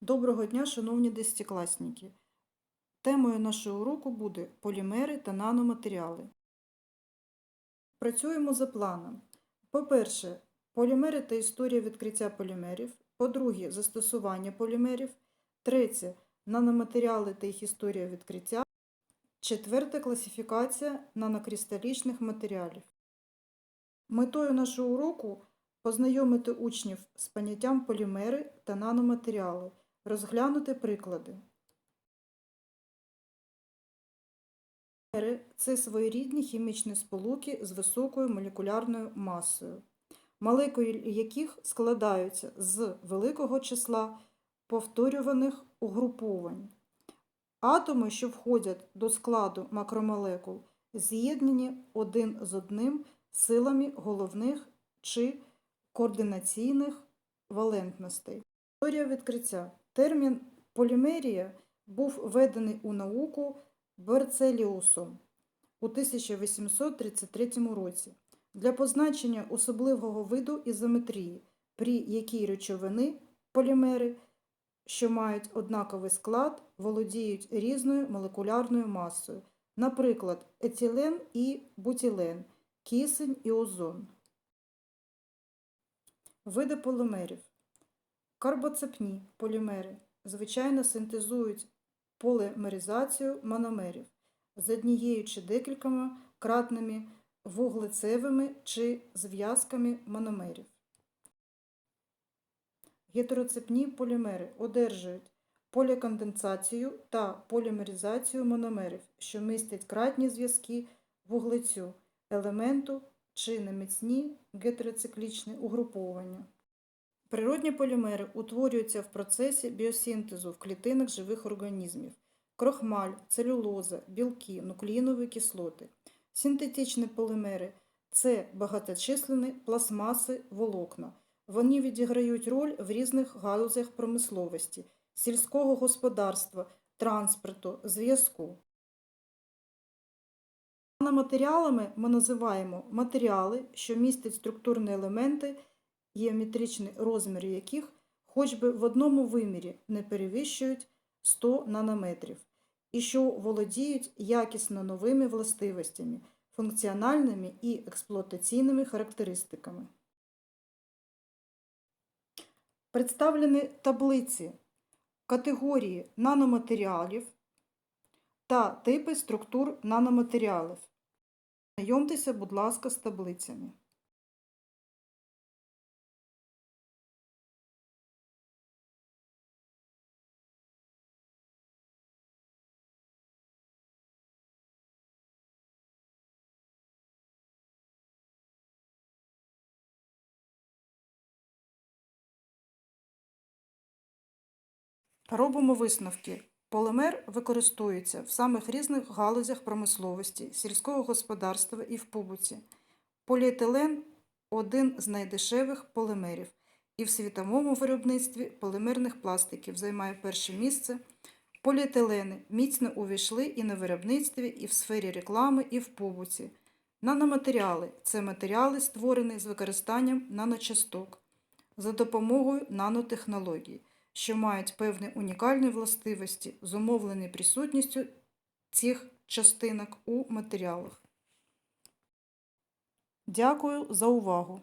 Доброго дня, шановні десятикласники! Темою нашого уроку буде полімери та наноматеріали. Працюємо за планом. По-перше, полімери та історія відкриття полімерів. По-друге, застосування полімерів. Третє наноматеріали та їх історія відкриття. Четверте класифікація нанокристалічних матеріалів. Метою нашого уроку познайомити учнів з поняттям полімери та наноматеріали, розглянути приклади. Це своєрідні хімічні сполуки з високою молекулярною масою, молекули яких складаються з великого числа повторюваних угруповань. Атоми, що входять до складу макромолекул, з'єднані один з одним силами головних чи координаційних валентностей. Історія відкриття. Термін полімерія був введений у науку Берцеліусом у 1833 році для позначення особливого виду ізометрії, при якій речовини полімери, що мають однаковий склад, володіють різною молекулярною масою, наприклад, етилен і бутилен, кисень і озон. Види полімерів. Карбоцепні полімери звичайно синтезують полімеризацію мономерів з однією чи декількома кратними вуглецевими чи зв'язками мономерів. Гетероцепні полімери одержують поліконденсацію та полімеризацію мономерів, що містять кратні зв'язки вуглецю, елементу чи неміцні гетероциклічні угруповання. Природні полімери утворюються в процесі біосинтезу в клітинах живих організмів. Крохмаль, целюлоза, білки, нуклеїнові кислоти. Синтетичні полімери це багаточисленні пластмаси, волокна. Вони відіграють роль в різних галузях промисловості, сільського господарства, транспорту, зв'язку. Наноматеріалами ми називаємо матеріали, що містять структурні елементи, геометричні розміри яких хоч би в одному вимірі не перевищують 100 нанометрів, і що володіють якісно новими властивостями, функціональними і експлуатаційними характеристиками. Представлені таблиці категорії наноматеріалів та типи структур наноматеріалів. Знайомтеся, будь ласка, з таблицями. Робимо висновки. Полимер використовується в самих різних галузях промисловості, сільського господарства і в побуті. Поліетилен один з найдешевих полимерів, і в світовому виробництві полимерних пластиків займає перше місце. Поліетилени міцно увійшли і на виробництві, і в сфері реклами, і в побуті. Наноматеріали це матеріали, створені з використанням наночасток за допомогою нанотехнологій що мають певні унікальні властивості, зумовлені присутністю цих частинок у матеріалах. Дякую за увагу!